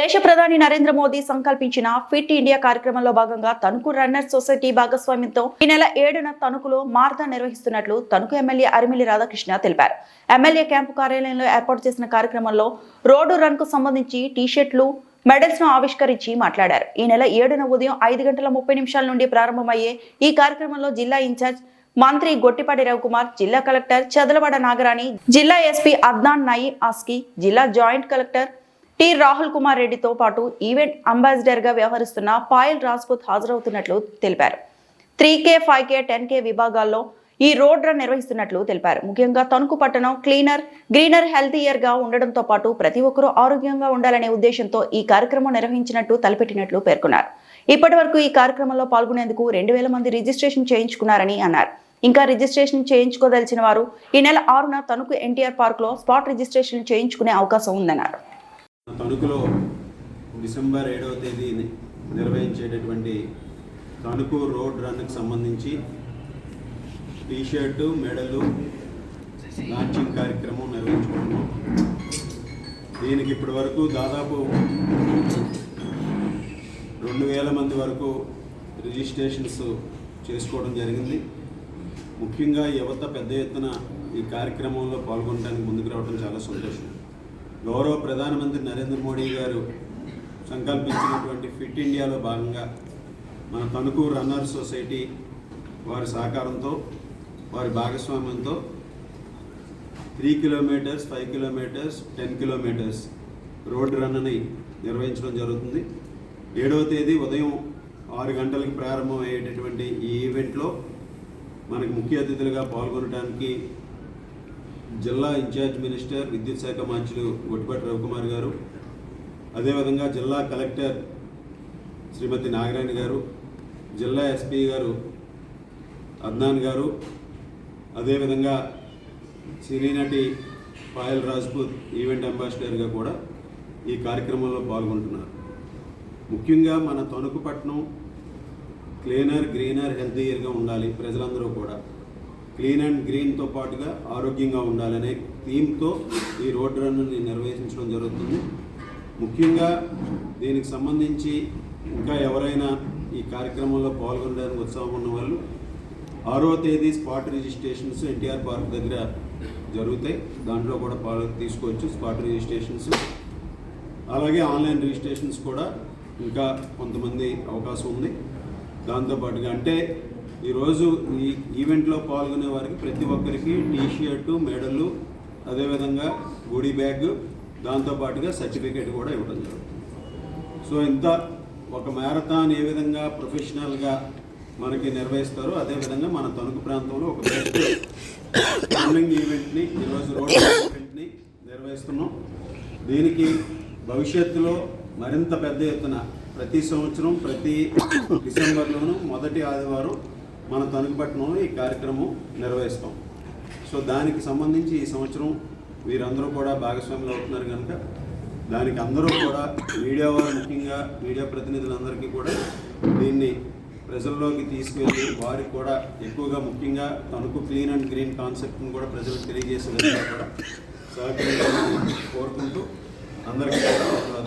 దేశ ప్రధాని నరేంద్ర మోదీ సంకల్పించిన ఫిట్ ఇండియా కార్యక్రమంలో భాగంగా తణుకు రన్నర్ సొసైటీ భాగస్వామ్యంతో ఈ నెల ఏడున తణుకులో మారథాన్ నిర్వహిస్తున్నట్లు తణుకు ఎమ్మెల్యే అరిమిలి రాధాకృష్ణ తెలిపారు. ఎమ్మెల్యే క్యాంపు కార్యాలయంలో ఏర్పాటు చేసిన కార్యక్రమంలో రోడ్డు రన్కు సంబంధించి టీషర్ట్లు మెడల్స్ను ఆవిష్కరించి మాట్లాడారు. ఈ నెల ఏడున ఉదయం ఐదు గంటల ముప్పై నిమిషాల నుండి ప్రారంభమయ్యే ఈ కార్యక్రమంలో జిల్లా ఇన్ఛార్జ్ మంత్రి గొట్టిపాటి రవికుమార్ జిల్లా కలెక్టర్ చదలవాడ నాగరాణి జిల్లా ఎస్పీ అద్నాన్ నయీం ఆస్కి జిల్లా joint collector T. Rahul Kumar రెడ్డితో పాటు ఈవెంట్ అంబాసిడర్గా వ్యవహరిస్తున్న పాయల్ రాజ్పుత్ హాజరవుతున్నట్లు తెలిపారు. Three K five K ten K విభాగాల్లో ఈ రోడ్ రన్ నిర్వహిస్తున్నట్లు తెలిపారు. ముఖ్యంగా తణుకు పట్టణం క్లీనర్ గ్రీనర్ హెల్తీయర్గా ఉండడంతో పాటు ప్రతి ఒక్కరూ ఆరోగ్యంగా ఉండాలనే ఉద్దేశంతో ఈ కార్యక్రమం నిర్వహించినట్టు తలపెట్టినట్లు పేర్కొన్నారు. ఇప్పటి వరకు ఈ కార్యక్రమంలో పాల్గొనేందుకు రెండు వేల మంది రిజిస్ట్రేషన్ చేయించుకున్నారని అన్నారు. ఇంకా రిజిస్ట్రేషన్ చేయించుకోదలిచిన వారు ఈ నెల ఆరున తణుకు ఎన్టీఆర్ పార్క్లో స్పాట్ రిజిస్ట్రేషన్ చేయించుకునే అవకాశం ఉందన్నారు. తణుకులో డిసెంబర్ ఏడవ తేదీ నిర్వహించేటటువంటి తణుకు రోడ్ రన్కి సంబంధించి టీషర్టు మెడలు లాంచింగ్ కార్యక్రమం నిర్వహించుకున్నాము దీనికి ఇప్పటి వరకు దాదాపు రెండు వేల మంది వరకు రిజిస్ట్రేషన్స్ చేసుకోవడం జరిగింది. ముఖ్యంగా యువత పెద్ద ఎత్తున ఈ కార్యక్రమంలో పాల్గొనడానికి ముందుకు రావడం చాలా సంతోషం. గౌరవ ప్రధానమంత్రి నరేంద్ర మోడీ గారు సంకల్పించినటువంటి ఫిట్ ఇండియాలో భాగంగా మన తణుకు రన్నర్ సొసైటీ వారి సహకారంతో వారి భాగస్వామ్యంతో three kilometres five kilometres ten kilometres road రన్ని నిర్వహించడం జరుగుతుంది. ఏడవ తేదీ ఉదయం ఆరు గంటలకు ప్రారంభం అయ్యేటటువంటి ఈ ఈవెంట్లో మనకి ముఖ్య అతిథులుగా పాల్గొనడానికి జిల్లా ఇన్ఛార్జ్ మినిస్టర్ విద్యుత్ శాఖ మంత్రులు గొట్టిపాటి రవికుమార్ గారు అదేవిధంగా జిల్లా కలెక్టర్ శ్రీమతి నాగరాణి గారు జిల్లా ఎస్పీ గారు అద్నాన్ గారు అదేవిధంగా సినీనటి పాయల్ రాజ్పూత్ ఈవెంట్ అంబాసిడర్గా కూడా ఈ కార్యక్రమంలో పాల్గొంటున్నారు. ముఖ్యంగా మన తణుకుపట్నం క్లీనర్ గ్రీనర్ హెల్తీయర్గా ఉండాలి ప్రజలందరూ కూడా. క్లీన్ అండ్ గ్రీన్తో పాటుగా ఆరోగ్యంగా ఉండాలనే థీమ్తో ఈ రోడ్ రన్ను నిర్వహించడం జరుగుతుంది. ముఖ్యంగా దీనికి సంబంధించి ఇంకా ఎవరైనా ఈ కార్యక్రమంలో పాల్గొనడానికి ఉత్సాహం ఉన్న వాళ్ళు ఆరో తేదీ స్పాట్ రిజిస్ట్రేషన్స్ ఎన్టీఆర్ పార్క్ దగ్గర జరుగుతాయి. దాంట్లో కూడా పాలు తీసుకోవచ్చు స్పాట్ రిజిస్ట్రేషన్స్. అలాగే ఆన్లైన్ రిజిస్ట్రేషన్స్ కూడా ఇంకా కొంతమంది అవకాశం ఉంది. దాంతోపాటుగా అంటే ఈరోజు ఈ ఈవెంట్లో పాల్గొనే వారికి ప్రతి ఒక్కరికి టీ షర్టు మెడలు అదేవిధంగా గుడి బ్యాగ్ దాంతోపాటుగా సర్టిఫికేట్ కూడా ఇవ్వడం జరుగుతుంది. సో ఇంత ఒక మ్యారథాన్ ఏ విధంగా ప్రొఫెషనల్గా మనకి నిర్వహిస్తారో అదేవిధంగా మన తణుకు ప్రాంతంలో ఒక బెస్ట్ రన్నింగ్ ఈవెంట్ని ఈరోజు రోడ్ ఈవెంట్ని నిర్వహిస్తున్నాం. దీనికి భవిష్యత్తులో మరింత పెద్ద ఎత్తున ప్రతి సంవత్సరం ప్రతి డిసెంబర్లోనూ మొదటి ఆదివారం మన తణుకుపట్నంలో ఈ కార్యక్రమం నిర్వహిస్తాం. సో దానికి సంబంధించి ఈ సంవత్సరం వీరందరూ కూడా భాగస్వాములు అవుతున్నారు కనుక దానికి అందరూ కూడా మీడియా వారు ముఖ్యంగా మీడియా ప్రతినిధులందరికీ కూడా దీన్ని ప్రజల్లోకి తీసుకెళ్ళి వారికి కూడా ఎక్కువగా ముఖ్యంగా తణుకు క్లీన్ అండ్ గ్రీన్ కాన్సెప్ట్ని కూడా ప్రజలకు తెలియజేసే విధంగా కూడా సహకరించాలని కోరుకుంటూ అందరికీ కూడా